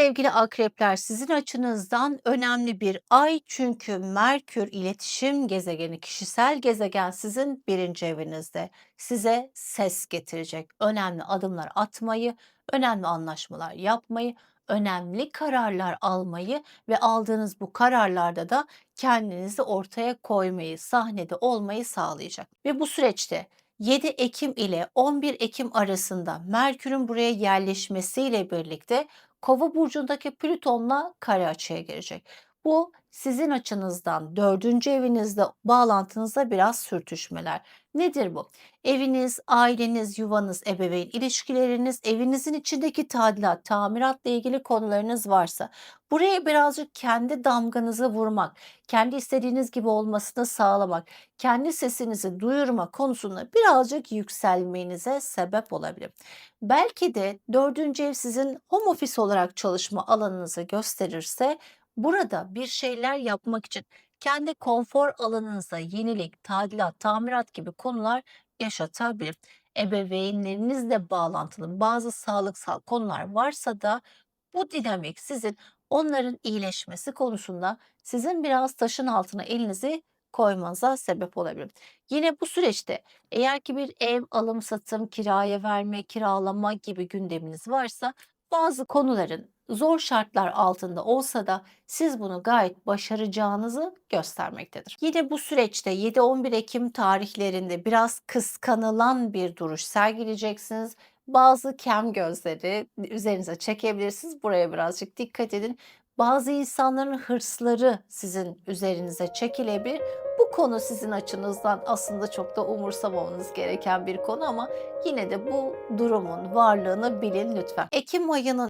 sevgili akrepler sizin açınızdan önemli bir ay çünkü Merkür iletişim gezegeni, kişisel gezegen sizin birinci evinizde. Size ses getirecek, önemli adımlar atmayı, önemli anlaşmalar yapmayı, önemli kararlar almayı ve aldığınız bu kararlarda da kendinizi ortaya koymayı, sahnede olmayı sağlayacak. Ve bu süreçte 7 Ekim ile 11 Ekim arasında Merkür'ün buraya yerleşmesiyle birlikte Kova burcundaki Plüton'la kare açıya girecek. Bu sizin açınızdan dördüncü evinizde bağlantınızda biraz sürtüşmeler. Nedir bu? Eviniz, aileniz, yuvanız, ebeveyn ilişkileriniz, evinizin içindeki tadilat, tamiratla ilgili konularınız varsa buraya birazcık kendi damganızı vurmak, kendi istediğiniz gibi olmasını sağlamak, kendi sesinizi duyurma konusunda birazcık yükselmenize sebep olabilir. Belki de dördüncü ev sizin home office olarak çalışma alanınızı gösterirse burada bir şeyler yapmak için kendi konfor alanınıza yenilik, tadilat, tamirat gibi konular yaşatabilir. Ebeveynlerinizle bağlantılı bazı sağlıksal konular varsa da bu dinamik sizin onların iyileşmesi konusunda sizin biraz taşın altına elinizi koymanıza sebep olabilir. Yine bu süreçte eğer ki bir ev alım satım, kiraya verme, kiralama gibi gündeminiz varsa bazı konuların zor şartlar altında olsa da siz bunu gayet başaracağınızı göstermektedir. Yine bu süreçte 7-11 Ekim tarihlerinde biraz kıskanılan bir duruş sergileyeceksiniz. Bazı kem gözleri üzerinize çekebilirsiniz. Buraya birazcık dikkat edin. Bazı insanların hırsları sizin üzerinize çekilebilir. Bu konu sizin açınızdan aslında çok da umursamamanız gereken bir konu ama yine de bu durumun varlığını bilin lütfen. Ekim ayının